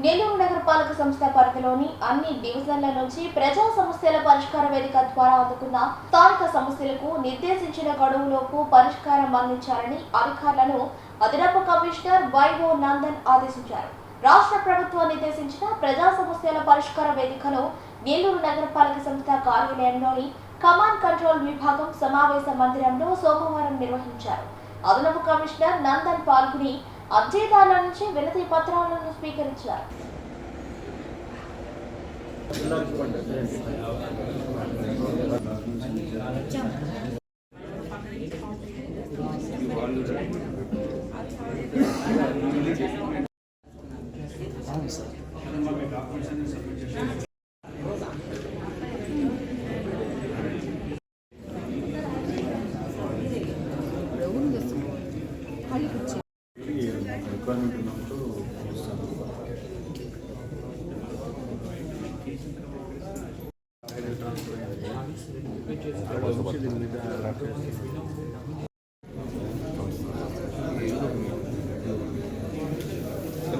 నెల్లూరు నగరపాలక సంస్థ పరిధిలోని అన్ని డివిజన్ల నుంచి ప్రజా సమస్యల పరిష్కార వేదిక ద్వారా అందుకున్న స్థానిక సమస్యలకు నిర్దేశించిన గడువులోపు పరిష్కారం అందించాలని అధికారులను అదనపు కమిషనర్ వైవో నందన్ ఆదేశించారు. రాష్ట్ర ప్రభుత్వం నిర్దేశించిన ప్రజా సమస్యల పరిష్కార వేదికను నెల్లూరు నగరపాలక సంస్థ కార్యాలయంలోని కమాండ్ కంట్రోల్ విభాగం సమావేశ మందిరంలో సోమవారం నిర్వహించారు. అదనపు కమిషనర్ నందన్ పాల్గొని అర్జీదారుల నుంచి వినతి పత్రాలను స్వీకరించారు. రిక్వైర్మెంట్ ఉన్నప్పుడు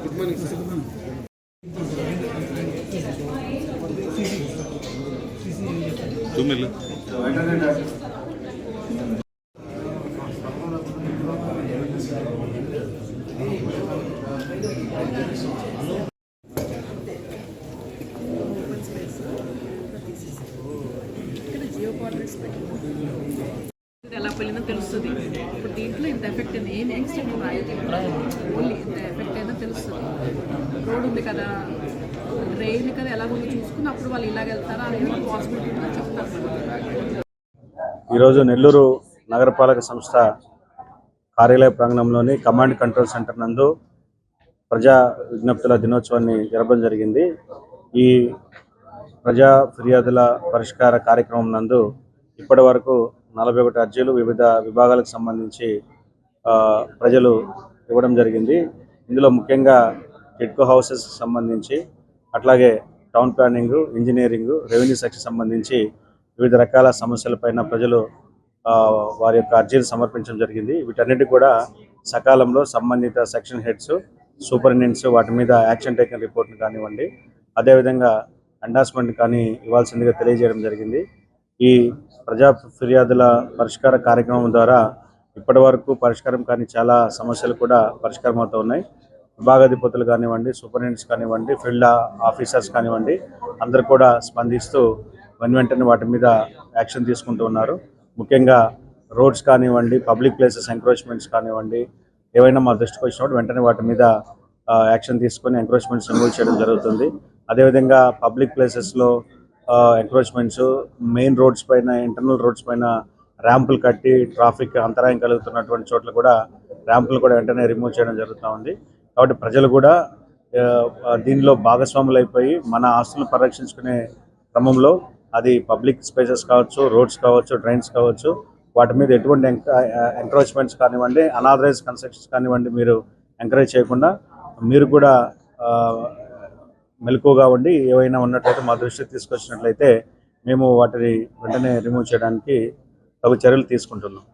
గుడ్ మార్నింగ్ సార్ ఇది ఎలా వెళ్ళిందో తెలుస్తుంది. ఇప్పుడు దీంట్లో ఇంత ఎఫెక్ట్ అయింది ఏం ఎక్స్టెంట్ రాయదు ఓన్లీ ఇంత ఎఫెక్ట్ అయినా తెలుస్తుంది. రోడ్ ఉంది కదా. ట్రైన్ కదా ఎలా ఉందో చూసుకుని అప్పుడు వాళ్ళు ఇలాగ వెళ్తారా అనేది పాసిబిలిటీ ఉందో చెప్తారు. ఈరోజు నెల్లూరు నగరపాలక సంస్థ కార్యాలయ ప్రాంగణంలోని కమాండ్ కంట్రోల్ సెంటర్ నందు ప్రజా విజ్ఞప్తుల దినోత్సవాన్ని జరపడం జరిగింది. ఈ ప్రజా ఫిర్యాదుల పరిష్కార కార్యక్రమం నందు ఇప్పటి వరకు నలభై ఒకటి అర్జీలు వివిధ విభాగాలకు సంబంధించి ప్రజలు ఇవ్వడం జరిగింది. ఇందులో ముఖ్యంగా టిడ్కో హౌసెస్ సంబంధించి అట్లాగే town planning engineering revenue section సంబంధించి వివిధ రకాల సమస్యలపైన ప్రజలు వారి యొక్క అర్జీలు సమర్పించడం జరిగింది. వీటన్నిటి కూడా సకాలంలో సంబంధిత సెక్షన్ హెడ్స్ సూపరింటెండెంట్స్ వాటి మీద యాక్షన్ టేకన్ రిపోర్ట్ని కానివ్వండి అదేవిధంగా అండాస్మెంట్ కానీ ఇవ్వాల్సిందిగా తెలియజేయడం జరిగింది. ఈ ప్రజా ఫిర్యాదుల పరిష్కార కార్యక్రమం ద్వారా ఇప్పటి వరకు పరిష్కారం కానీ చాలా సమస్యలు కూడా పరిష్కారం అవుతూ ఉన్నాయి. విభాగాధిపతులు కానివ్వండి సూపరింటెండెంట్స్ కానివ్వండి ఫీల్డ్ ఆఫీసర్స్ కానివ్వండి అందరు కూడా స్పందిస్తూ వెన్ వెంటనే వాటి మీద యాక్షన్ తీసుకుంటూ ఉన్నారు. ముఖ్యంగా రోడ్స్ కానివ్వండి పబ్లిక్ ప్లేసెస్ ఎంక్రోచ్మెంట్స్ కానివ్వండి ఏవైనా మా దృష్టికి వచ్చినప్పుడు వెంటనే వాటి మీద యాక్షన్ తీసుకొని ఎంక్రోచ్మెంట్స్ రిమూవ్ చేయడం జరుగుతుంది. అదేవిధంగా పబ్లిక్ ప్లేసెస్లో ఎంక్రోచ్మెంట్స్ మెయిన్ రోడ్స్ పైన ఇంటర్నల్ రోడ్స్ పైన ర్యాంపులు కట్టి ట్రాఫిక్ అంతరాయం కలుగుతున్నటువంటి చోట్ల కూడా ర్యాంపులు కూడా వెంటనే రిమూవ్ చేయడం జరుగుతూ ఉంది. కాబట్టి ప్రజలు కూడా దీనిలో భాగస్వాములు అయిపోయి మన ఆస్తులను పరిరక్షించుకునే క్రమంలో అది పబ్లిక్ స్పేసెస్ కావచ్చు రోడ్స్ కావచ్చు డ్రైన్స్ కావచ్చు వాటి మీద ఎటువంటి ఎంకరేజ్మెంట్స్ కానివ్వండి అనాథరైజ్ కన్స్ట్రక్షన్స్ కానివ్వండి మీరు ఎంకరేజ్ చేయకుండా మీరు కూడా మెలకుగా ఉండి ఏవైనా ఉన్నట్లయితే మా దృష్టికి తీసుకొచ్చినట్లయితే మేము వాటిని వెంటనే రిమూవ్ చేయడానికి తగు చర్యలు తీసుకుంటున్నాం.